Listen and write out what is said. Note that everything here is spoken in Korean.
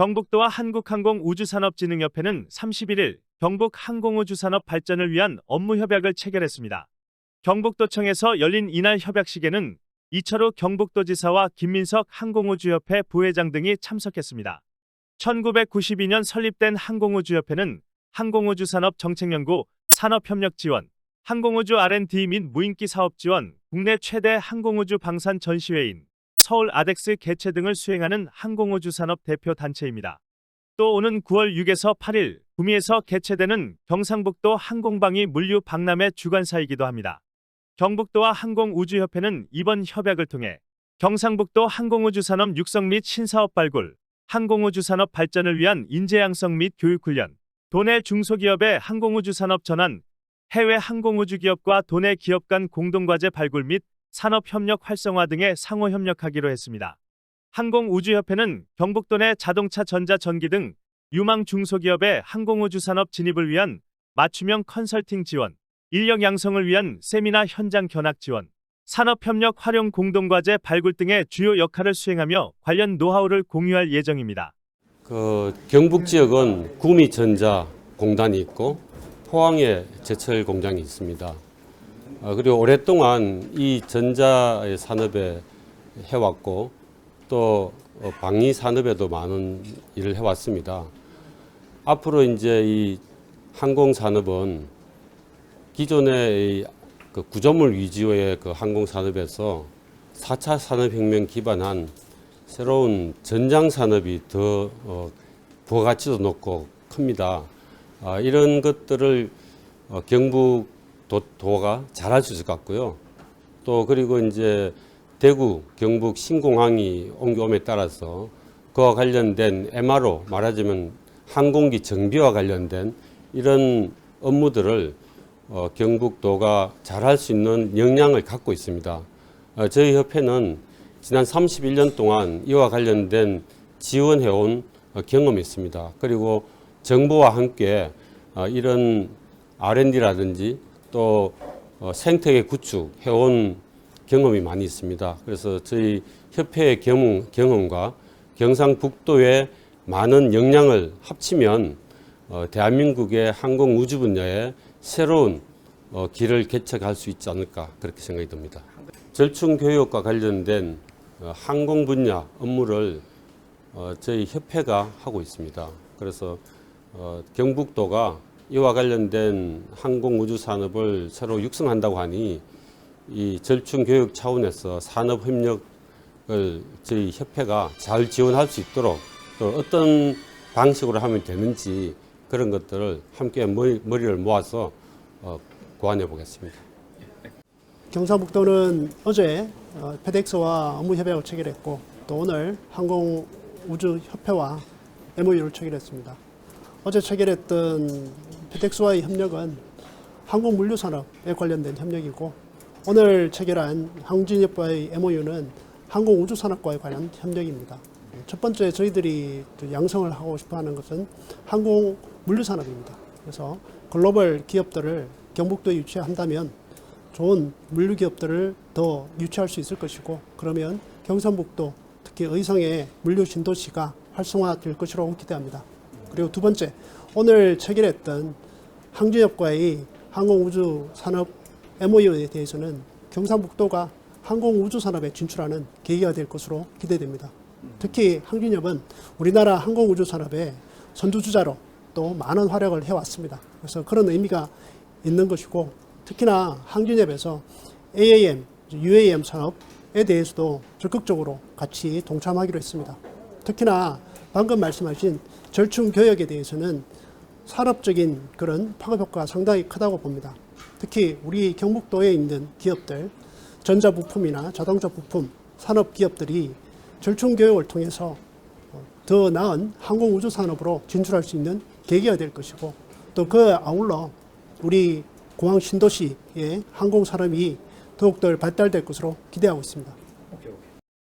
경북도와 한국항공우주산업진흥협회는 31일 경북 항공우주산업 발전을 위한 업무 협약을 체결했습니다. 경북도청에서 열린 이날 협약식에는 이철우 경북도지사와 김민석 항공우주협회 부회장 등이 참석했습니다. 1992년 설립된 항공우주협회는 항공우주산업 정책연구, 산업협력 지원, 항공우주 R&D 및 무인기 사업 지원, 국내 최대 항공우주 방산 전시회인 서울 아덱스 개최 등을 수행하는 항공우주산업 대표 단체입니다. 또 오는 9월 6에서 8일 구미에서 개최되는 경상북도 항공방위 물류 박람회 주관사이기도 합니다. 경북도와 항공우주협회는 이번 협약을 통해 경상북도 항공우주산업 육성 및 신사업 발굴, 항공우주산업 발전을 위한 인재 양성 및 교육 훈련, 도내 중소기업의 항공우주산업 전환, 해외 항공우주기업과 도내 기업 간 공동과제 발굴 및 산업협력 활성화 등에 상호 협력하기로 했습니다. 항공우주협회는 경북도 내 자동차 전자 전기 등 유망 중소기업의 항공우주 산업 진입을 위한 맞춤형 컨설팅 지원, 인력 양성을 위한 세미나 현장 견학 지원, 산업협력 활용 공동과제 발굴 등의 주요 역할을 수행하며 관련 노하우를 공유할 예정입니다. 그 경북 지역은 구미전자 공단이 있고 포항에 제철 공장이 있습니다. 어, 그리고 오랫동안 이 전자 산업에 해왔고 또 어, 방위 산업에도 많은 일을 해왔습니다. 앞으로 이제 이 항공 산업은 기존의 이그 구조물 위주의 그 항공 산업에서 4차 산업혁명 기반한 새로운 전장 산업이 더 어, 부가가치도 높고 큽니다. 아, 이런 것들을 어, 경북 도 도가 잘할 수 있을 것 같고요. 또 그리고 이제 대구, 경북 신공항이 옮겨옴에 따라서 그와 관련된 MRO 말하자면 항공기 정비와 관련된 이런 업무들을 어, 경북도가 잘할 수 있는 역량을 갖고 있습니다. 어, 저희 협회는 지난 31년 동안 이와 관련된 지원해온 어, 경험이 있습니다. 그리고 정부와 함께 어, 이런 R&D라든지 또 어, 생태계 구축 해온 경험이 많이 있습니다. 그래서 저희 협회의 경험, 경험과 경상북도의 많은 역량을 합치면 어, 대한민국의 항공 우주 분야에 새로운 어, 길을 개척할 수 있지 않을까 그렇게 생각이 듭니다. 절충 교육과 관련된 어, 항공 분야 업무를 어, 저희 협회가 하고 있습니다. 그래서 어, 경북도가 이와 관련된 항공 우주 산업을 새로 육성한다고 하니 이 절충 교육 차원에서 산업 협력을 저희 협회가 잘 지원할 수 있도록 또 어떤 방식으로 하면 되는지 그런 것들을 함께 머리, 머리를 모아서 어, 고안해 보겠습니다. 경상북도는 어제 어, 페덱스와 업무 협약을 체결했고 또 오늘 항공우주협회와 MOU를 체결했습니다. 어제 체결했던 페덱스와의 협력은 항공물류산업에 관련된 협력이고 오늘 체결한 항진협과의 MOU는 항공 우주산업과에 관한 협력입니다. 첫 번째 저희들이 그 양성을 하고 싶어하는 것은 항공 물류산업입니다. 그래서 글로벌 기업들을 경북도에 유치한다면 좋은 물류 기업들을 더 유치할 수 있을 것이고 그러면 경상북도 특히 의성의 물류 신도시가 활성화될 것이라고 기대합니다. 그리고 두 번째 오늘 체결했던 항진협과의 항공우주 산업 MOU에 대해서는 경상북도가 항공우주 산업에 진출하는 계기가 될 것으로 기대됩니다. 특히 항진협은 우리나라 항공우주 산업의 선두주자로 또 많은 활약을 해왔습니다. 그래서 그런 의미가 있는 것이고 특히나 항진협에서 AAM, UAM 산업에 대해서도 적극적으로 같이 동참하기로 했습니다. 특히나 방금 말씀하신 절충 교역에 대해서는 산업적인 그런 파급 효과가 상당히 크다고 봅니다. 특히 우리 경북도에 있는 기업들, 전자 부품이나 자동차 부품 산업 기업들이 절충 교육을 통해서 더 나은 항공 우주 산업으로 진출할 수 있는 계기가 될 것이고 또 그 아울러 우리 공항 신도시의 항공 산업이 더욱더 발달될 것으로 기대하고 있습니다.